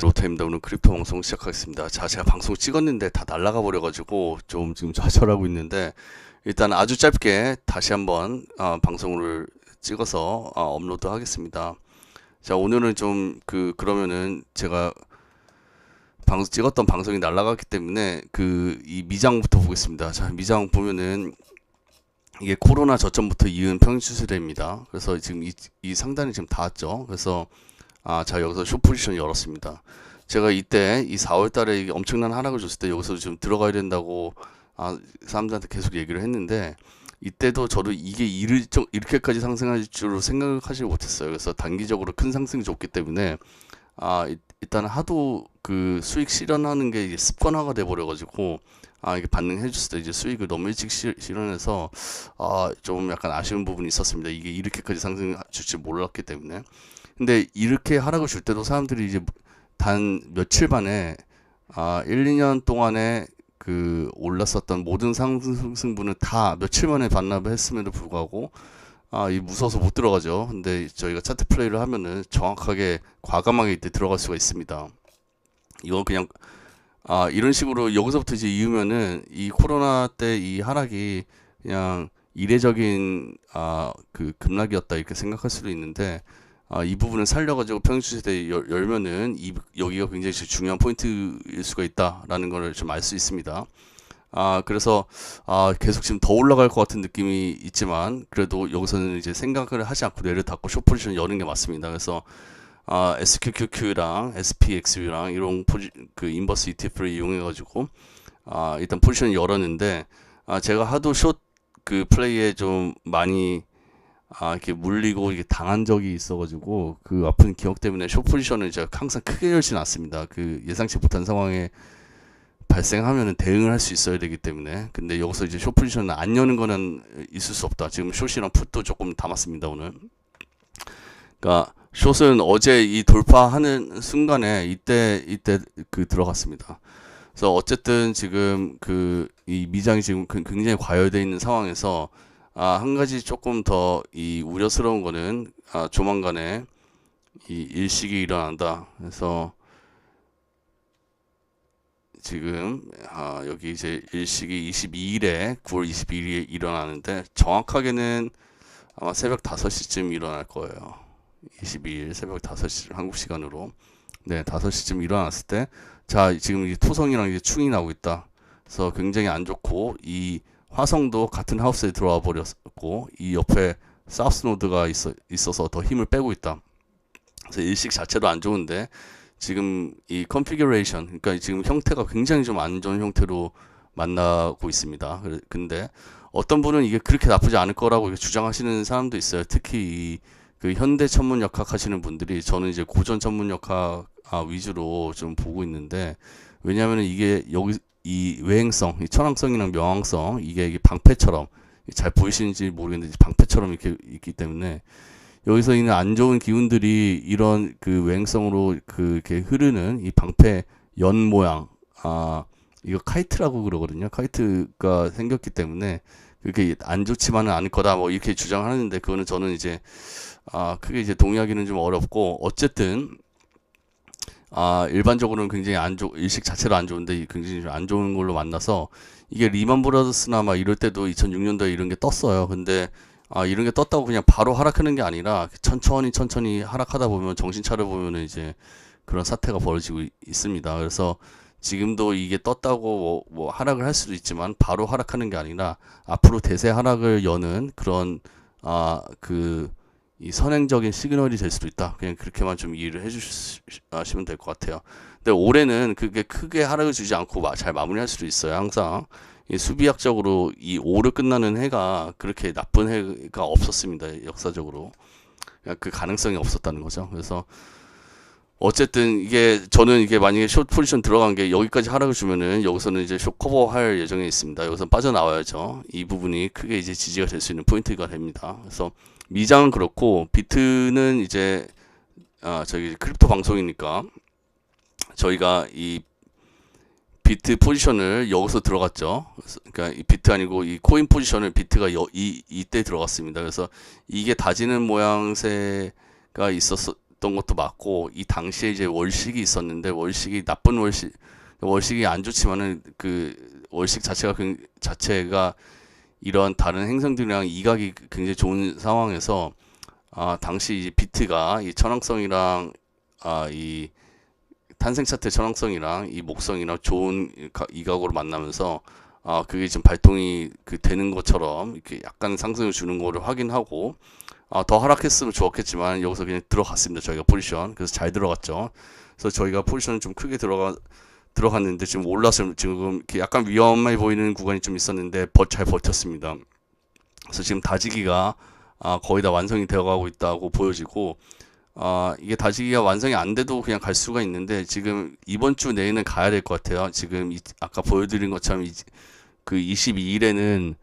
로테입니다. 오늘 크립토 방송 시작하겠습니다. 자, 제가 방송 찍었는데 다 날라가 버려가지고 좀 지금 좌절하고 있는데 일단 아주 짧게 다시 한번 어, 방송을 찍어서 어, 업로드 하겠습니다. 자, 오늘은 좀 그 그러면은 제가 방 찍었던 방송이 날라갔기 때문에 그 이 미장부터 보겠습니다. 자, 미장 보면은 이게 코로나 저점부터 이은 평균 추세대입니다. 그래서 지금 이, 이 상단이 지금 닿았죠. 그래서 아, 자 여기서 쇼 포지션 열었습니다. 제가 이때 이 4월 달에 엄청난 하락을 줬을 때 여기서 좀 들어가야 된다고 아, 사람들한테 계속 얘기를 했는데 이때도 저도 이게 이를 좀 이렇게까지 상승할 줄로 생각하지 못했어요. 그래서 단기적으로 큰 상승이 줬기 때문에 아, 일단 하도 그 수익 실현하는 게 습관화가 돼 버려 가지고 아, 이게 반응해 줬을 때 이제 수익을 너무 일찍 실, 실현해서 아, 좀 약간 아쉬운 부분이 있었습니다. 이게 이렇게까지 상승 줄지 몰랐기 때문에. 근데 이렇게 하락을 줄 때도 사람들이 이제 단 며칠 만에 아 1, 2년 동안에 그 올랐었던 모든 상승분을 다 며칠 만에 반납을 했음에도 불구하고 아, 이 무서워서 못 들어가죠. 근데 저희가 차트 플레이를 하면은 정확하게 과감하게 이때 들어갈 수가 있습니다. 이거 그냥 아, 이런 식으로 여기서부터 이제 이으면은 이 코로나 때 이 하락이 그냥 이례적인 아, 그 급락이었다 이렇게 생각할 수도 있는데 아, 이 부분을 살려가지고 평균주세대 열면은 이, 여기가 굉장히 중요한 포인트일 수가 있다라는 것을 좀 알 수 있습니다. 아, 그래서 아, 계속 지금 더 올라갈 것 같은 느낌이 있지만 그래도 여기서는 이제 생각을 하지 않고 내를 닫고 쇼 포지션 여는 게 맞습니다. 그래서 아, SQQQ랑 SPXU랑 이런 포지, 그 인버스 ETF를 이용해 가지고 아, 일단 포지션 열었는데 아, 제가 하도 숏 그 플레이에 좀 많이 아, 이렇게 물리고 이게 당한 적이 있어가지고 그 아픈 기억 때문에 쇼 포지션을 제가 항상 크게 열진 않습니다. 그 예상치 못한 상황에 발생하면은 대응을 할 수 있어야 되기 때문에 근데 여기서 이제 쇼 포지션을 안 여는 거는 있을 수 없다. 지금 숏이랑 풋도 조금 담았습니다 오늘. 그러니까 숏은 어제 이 돌파하는 순간에 이때 이때 그 들어갔습니다. 그래서 어쨌든 지금 그 이 미장이 지금 굉장히 과열되어 있는 상황에서 아, 한 가지 조금 더 이 우려스러운 거는 아, 조만간에 이 일식이 일어난다. 그래서 지금 아, 여기 이제 일식이 22일에 9월 22일에 일어나는데 정확하게는 아마 새벽 5시쯤 일어날 거예요. 22일 새벽 5시 한국 시간으로 네 5시쯤 일어났을 때 자 지금 이 토성이랑 이제 충이 나오고 있다. 그래서 굉장히 안 좋고 이 화성도 같은 하우스에 들어와 버렸고 이 옆에 사우스 노드가 있어, 있어서 더 힘을 빼고 있다. 그래서 일식 자체도 안 좋은데 지금 이 컨피규레이션 그러니까 지금 형태가 굉장히 좀 안 좋은 형태로 만나고 있습니다. 근데 어떤 분은 이게 그렇게 나쁘지 않을 거라고 주장하시는 사람도 있어요. 특히 이 그 현대 천문 역학 하시는 분들이 저는 이제 고전 천문 역학 아, 위주로 좀 보고 있는데 왜냐하면 이게 여기 이 외행성, 이 천왕성이랑 명왕성 이게, 이게 방패처럼 잘 보이시는지 모르겠는데 방패처럼 이렇게 있기 때문에 여기서 있는 안 좋은 기운들이 이런 그 외행성으로 그 이렇게 흐르는 이 방패 연 모양 아 이거 카이트라고 그러거든요. 카이트가 생겼기 때문에 그렇게 안 좋지만은 않을 거다 뭐 이렇게 주장하는데 그거는 저는 이제 아 크게 이제 동의하기는 좀 어렵고 어쨌든 아, 일반적으로는 굉장히 안 좋, 일식 자체로 안 좋은데 굉장히 안 좋은 걸로 만나서 이게 리만 브라더스나 막 이럴 때도 2006년도에 이런 게 떴어요. 근데 아, 이런 게 떴다고 그냥 바로 하락하는 게 아니라 천천히 천천히 하락하다 보면 정신 차려 보면은 이제 그런 사태가 벌어지고 있습니다. 그래서 지금도 이게 떴다고 뭐, 뭐 하락을 할 수도 있지만 바로 하락하는 게 아니라 앞으로 대세 하락을 여는 그런 아 그 이 선행적인 시그널이 될 수도 있다. 그냥 그렇게만 좀 이해를 해주시면 될 것 같아요. 근데 올해는 그게 크게 하락을 주지 않고 잘 마무리할 수도 있어요. 항상 이 수비학적으로 이 5를 끝나는 해가 그렇게 나쁜 해가 없었습니다. 역사적으로 그 가능성이 없었다는 거죠. 그래서 어쨌든 이게 저는 이게 만약에 숏 포지션 들어간 게 여기까지 하락을 주면은 여기서는 이제 숏 커버 할 예정에 있습니다. 여기서 빠져나와야죠. 이 부분이 크게 이제 지지가 될 수 있는 포인트가 됩니다. 그래서 미장은 그렇고 비트는 이제 아 저기 크립토 방송이니까 저희가 이 비트 포지션을 여기서 들어갔죠. 그러니까 이 비트 아니고 이 코인 포지션을 비트가 여, 이 이때 들어갔습니다. 그래서 이게 다지는 모양새가 있었 있었던 것도 맞고 이 당시에 이제 월식이 있었는데 월식이 나쁜 월식 월식이 안 좋지만은 그 월식 자체가 그 자체가 이런 다른 행성들이랑 이각이 굉장히 좋은 상황에서 아 당시 이제 비트가 이 천왕성이랑 아 이 탄생 차트 천왕성이랑 이 목성이랑 좋은 가- 이각으로 만나면서 아 그게 지금 발동이 그 되는 것처럼 이렇게 약간 상승을 주는 거를 확인하고 아, 더 하락했으면 좋았겠지만 여기서 그냥 들어갔습니다. 저희가 포지션. 그래서 잘 들어갔죠. 그래서 저희가 포지션을 좀 크게 들어가 들어갔는데 지금 올라서 지금 약간 위험해 보이는 구간이 좀 있었는데 버, 잘 버텼습니다. 그래서 지금 다지기가 아, 거의 다 완성이 되어가고 있다고 보여지고 아, 이게 다지기가 완성이 안 돼도 그냥 갈 수가 있는데 지금 이번 주 내에는 가야 될 것 같아요. 지금 이, 아까 보여드린 것처럼 이, 그 22일에는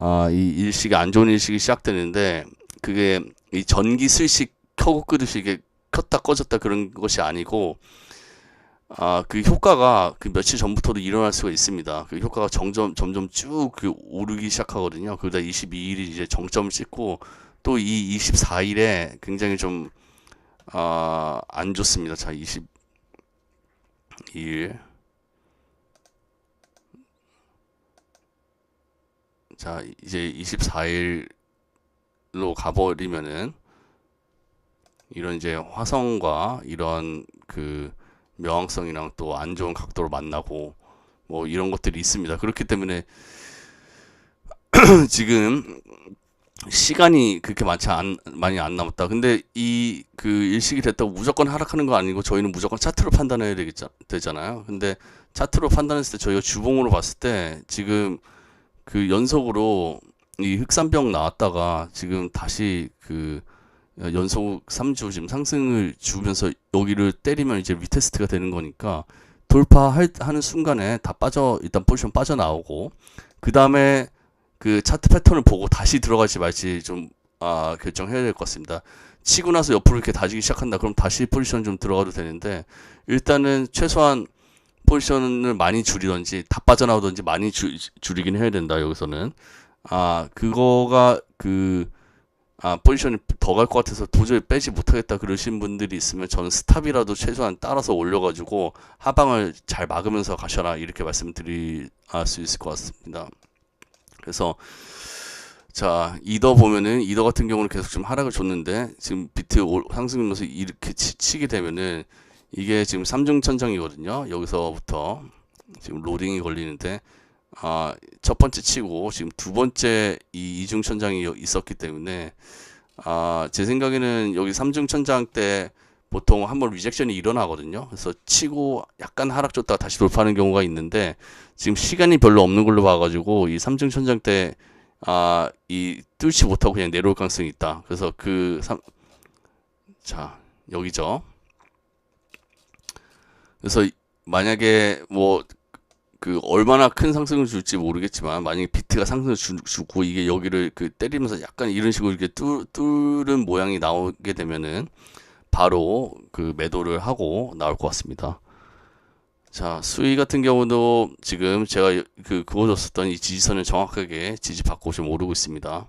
아, 이 일식이 안 좋은 일식이 시작되는데 그게 이 전기 슬식 켜고 끄듯이 이게 켰다 꺼졌다 그런 것이 아니고 아, 그 효과가 그 며칠 전부터도 일어날 수가 있습니다. 그 효과가 점점 점점 쭉 그 오르기 시작하거든요. 그러다 22일이 이제 정점을 찍고 또 이 24일에 굉장히 좀 아, 안 좋습니다. 자, 22일. 자, 이제 24일로 가버리면은 이런 이제 화성과 이런 그 명왕성이랑 또 안 좋은 각도로 만나고 뭐 이런 것들이 있습니다. 그렇기 때문에 지금 시간이 그렇게 많지 않, 많이 안 남았다. 근데 이 그 일식이 됐다고 무조건 하락하는 거 아니고 저희는 무조건 차트로 판단해야 되겠자, 되잖아요. 근데 차트로 판단했을 때 저희가 주봉으로 봤을 때 지금 그 연속으로 이 흑산병 나왔다가 지금 다시 그 연속 3주 지금 상승을 주면서 여기를 때리면 이제 리테스트가 되는 거니까 돌파하는 순간에 다 빠져 일단 포지션 빠져나오고 그 다음에 그 차트 패턴을 보고 다시 들어갈지 말지 좀 아, 결정해야 될 것 같습니다. 치고 나서 옆으로 이렇게 다지기 시작한다. 그럼 다시 포지션 좀 들어가도 되는데 일단은 최소한 포지션을 많이 줄이던지 다 빠져나오던지 많이 줄, 줄이긴 해야 된다. 여기서는 아 그거가 그 아, 포지션이 더 갈 것 같아서 도저히 빼지 못하겠다 그러신 분들이 있으면 저는 스탑이라도 최소한 따라서 올려가지고 하방을 잘 막으면서 가셔라 이렇게 말씀드릴 수 있을 것 같습니다. 그래서 자 이더 보면은 이더 같은 경우는 계속 좀 하락을 줬는데 지금 비트 올- 상승하면서 이렇게 치, 게 되면은 이게 지금 삼중천장이거든요. 여기서부터 지금 로딩이 걸리는데 아, 첫 번째 치고 지금 두 번째 이 이중 천장이 여- 있었기 때문에 아, 제 생각에는 여기 삼중 천장 때 보통 한번 리젝션이 일어나거든요. 그래서 치고 약간 하락 줬다가 다시 돌파하는 경우가 있는데 지금 시간이 별로 없는 걸로 봐가지고 이 삼중 천장 때 아, 이 뚫지 못하고 그냥 내려올 가능성이 있다. 그래서 그 삼, 자, 여기죠. 그래서 만약에 뭐 그 얼마나 큰 상승을 줄지 모르겠지만 만약에 비트가 상승을 주, 주고 이게 여기를 그 때리면서 약간 이런 식으로 이렇게 뚫, 뚫은 모양이 나오게 되면은 바로 그 매도를 하고 나올 것 같습니다. 자, 수위 같은 경우도 지금 제가 그 그어줬었던 이 지지선을 정확하게 지지받고 좀 오르고 있습니다.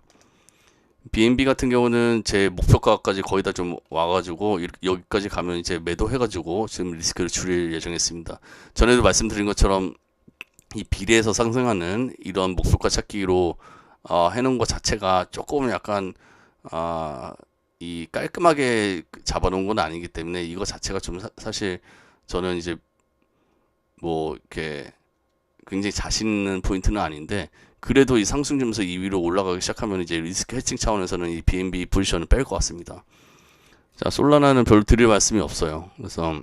BNB 같은 경우는 제 목표가까지 거의 다 좀 와가지고 여기까지 가면 이제 매도해가지고 지금 리스크를 줄일 예정했습니다. 전에도 말씀드린 것처럼 이 비례해서 상승하는 이런 목표가 찾기로 어, 해놓은 것 자체가 조금 약간 아, 이 깔끔하게 잡아놓은 건 아니기 때문에 이거 자체가 좀 사, 사실 저는 이제 뭐 이렇게 굉장히 자신 있는 포인트는 아닌데 그래도 이 상승 주면서 2위로 올라가기 시작하면 이제 리스크 해칭 차원에서는 이 BNB 포지션을 뺄 것 같습니다. 자, 솔라나는 별 드릴 말씀이 없어요. 그래서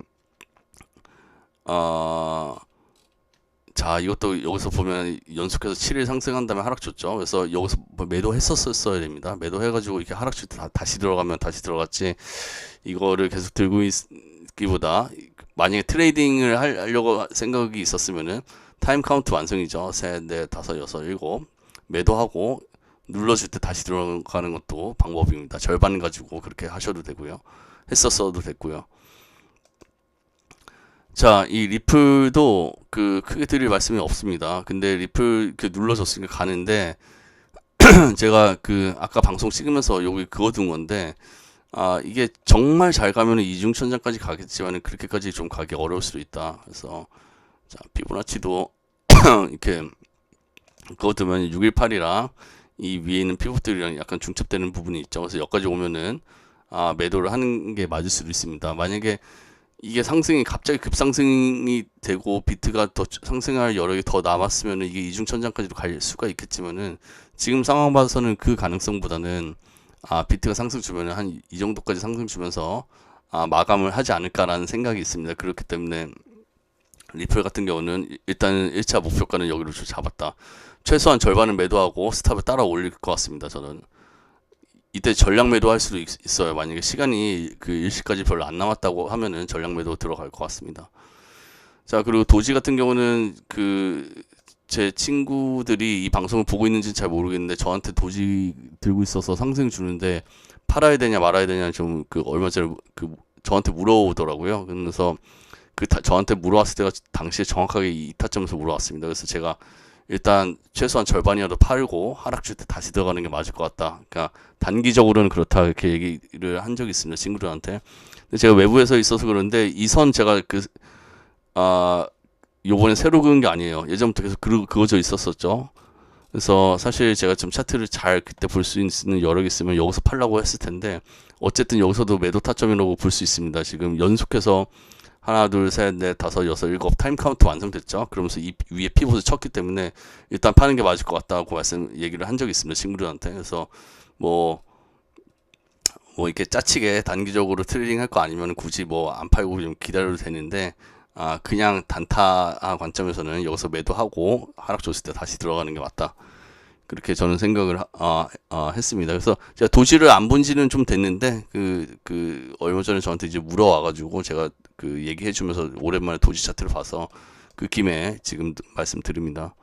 어, 자, 이것도 여기서 보면 연속해서 7일 상승한 다음에 하락 줬죠. 그래서 여기서 뭐 매도했었어야 됩니다. 매도해가지고 이렇게 하락 줄때 다시 들어가면 다시 들어갔지. 이거를 계속 들고 있기보다 만약에 트레이딩을 할- 하려고 생각이 있었으면은 타임 카운트 완성이죠. 셋, 넷, 다섯, 여섯, 일곱 매도하고 눌러줄 때 다시 들어가는 것도 방법입니다. 절반 가지고 그렇게 하셔도 되고요. 했었어도 됐고요. 자, 이 리플도 그 크게 드릴 말씀이 없습니다. 근데 리플 그 눌러줬으니까 가는데 제가 그 아까 방송 찍으면서 여기 그어둔 건데 아, 이게 정말 잘 가면 이중천장까지 가겠지만 그렇게까지 좀 가기 어려울 수도 있다. 그래서 자, 피보나치도 이렇게 그거 두면 618이랑 이 위에 있는 피봇들이랑 약간 중첩되는 부분이 있죠. 그래서 여기까지 오면은 아, 매도를 하는 게 맞을 수도 있습니다. 만약에 이게 상승이 갑자기 급상승이 되고 비트가 더 상승할 여력이 더 남았으면은 이게 이중천장까지도 갈 수가 있겠지만은 지금 상황 봐서는 그 가능성보다는 아, 비트가 상승 주면은 한 이 정도까지 상승 주면서 아, 마감을 하지 않을까라는 생각이 있습니다. 그렇기 때문에 리플 같은 경우는 일단 1차 목표가는 여기로 좀 잡았다. 최소한 절반은 매도하고 스탑을 따라 올릴 것 같습니다. 저는 이때 전량 매도할 수도 있, 어요 만약에 시간이 그 일시까지 별로 안 남았다고 하면은 전량 매도 들어갈 것 같습니다. 자 그리고 도지 같은 경우는 그 제 친구들이 이 방송을 보고 있는지는 잘 모르겠는데 저한테 도지 들고 있어서 상승 주는데 팔아야 되냐 말아야 되냐 좀 그 얼마 전에 그 저한테 물어오더라고요. 그래서 그 다, 저한테 물어왔을 때가 당시에 정확하게 이 타점에서 물어왔습니다. 그래서 제가 일단 최소한 절반이라도 팔고 하락 줄 때 다시 들어가는 게 맞을 것 같다. 그러니까 단기적으로는 그렇다 이렇게 얘기를 한 적이 있습니다. 친구들한테. 근데 제가 외부에서 있어서 그런데 이 선 제가 그 아, 요번에 새로 그은 게 아니에요. 예전부터 계속 그, 그어져 있었었죠. 그래서 사실 제가 좀 차트를 잘 그때 볼 수 있는 여력이 있으면 여기서 팔라고 했을 텐데 어쨌든 여기서도 매도 타점이라고 볼 수 있습니다. 지금 연속해서 하나, 둘, 셋, 넷, 다섯, 여섯, 일곱 타임 카운트 완성됐죠. 그러면서 이 위에 피봇을 쳤기 때문에 일단 파는 게 맞을 것 같다고 말씀 얘기를 한 적이 있습니다. 친구들한테. 그래서 뭐, 뭐 이렇게 짜치게 단기적으로 트레이딩 할 거 아니면 굳이 뭐 안 팔고 좀 기다려도 되는데 아, 그냥 단타 관점에서는 여기서 매도하고 하락 줬을 때 다시 들어가는 게 맞다. 그렇게 저는 생각을 어, 어, 했습니다. 그래서 제가 도시를 안 본 지는 좀 됐는데 그, 그 얼마 전에 저한테 이제 물어와가지고 제가 그 얘기해 주면서 오랜만에 도시 차트를 봐서 그 김에 지금 말씀드립니다.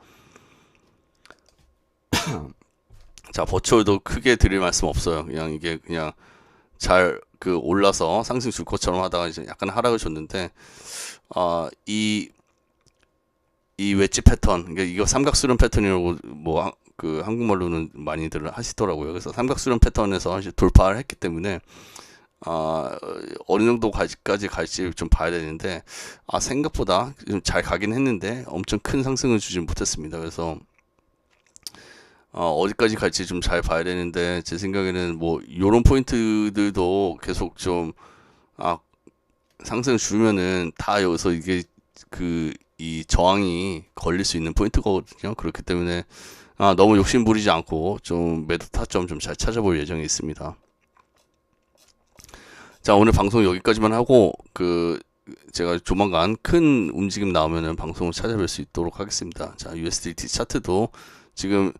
자 버추얼도 크게 드릴 말씀 없어요. 그냥 이게 그냥 잘 그 올라서 상승 줄 것처럼 하다가 이제 약간 하락을 줬는데 어이이 웨지 패턴 그러니까 이거 삼각수렴 패턴이라고 뭐 그 한국말로는 많이들 하시더라고요. 그래서 삼각수렴 패턴에서 돌파를 했기 때문에 아, 어느 정도까지 갈지 좀 봐야 되는데 아, 생각보다 좀 잘 가긴 했는데 엄청 큰 상승을 주진 못했습니다. 그래서 어, 어디까지 갈지 좀 잘 봐야 되는데 제 생각에는 뭐 요런 포인트들도 계속 좀 아, 상승 주면은 다 여기서 이게 그 이 저항이 걸릴 수 있는 포인트거든요. 그렇기 때문에 아, 너무 욕심 부리지 않고 좀 매도 타점 좀 잘 찾아볼 예정이 있습니다. 자, 오늘 방송 여기까지만 하고 그 제가 조만간 큰 움직임 나오면은 방송을 찾아뵐 수 있도록 하겠습니다. 자, USDT 차트도 지금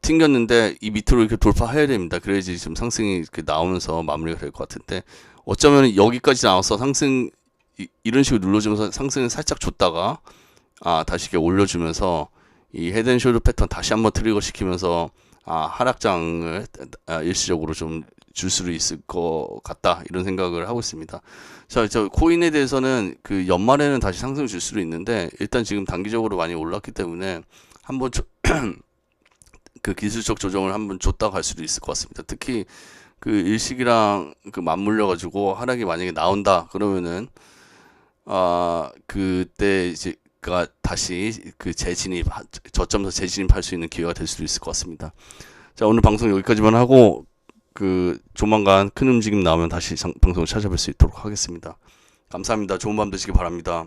튕겼는데 이 밑으로 이렇게 돌파해야 됩니다. 그래야지 지금 상승이 이렇게 나오면서 마무리가 될 것 같은데 어쩌면 여기까지 나와서 상승 이, 런 식으로 눌러주면서 상승을 살짝 줬다가 아 다시 이렇게 올려주면서 이 헤드앤숄더 패턴 다시 한번 트리거 시키면서 아, 하락장을 아, 일시적으로 좀 줄 수도 있을 것 같다 이런 생각을 하고 있습니다. 자, 저 코인에 대해서는 그 연말에는 다시 상승 줄 수도 있는데 일단 지금 단기적으로 많이 올랐기 때문에 한번 그 기술적 조정을 한번 줬다 갈 수도 있을 것 같습니다. 특히 그 일식이랑 그 맞물려 가지고 하락이 만약에 나온다 그러면은 아 그때 이제 가 다시 그 재진입 저점에서 재진입할 수 있는 기회가 될 수도 있을 것 같습니다. 자 오늘 방송 여기까지만 하고 그 조만간 큰 움직임 나오면 다시 방송을 찾아뵐 수 있도록 하겠습니다. 감사합니다. 좋은 밤 되시기 바랍니다.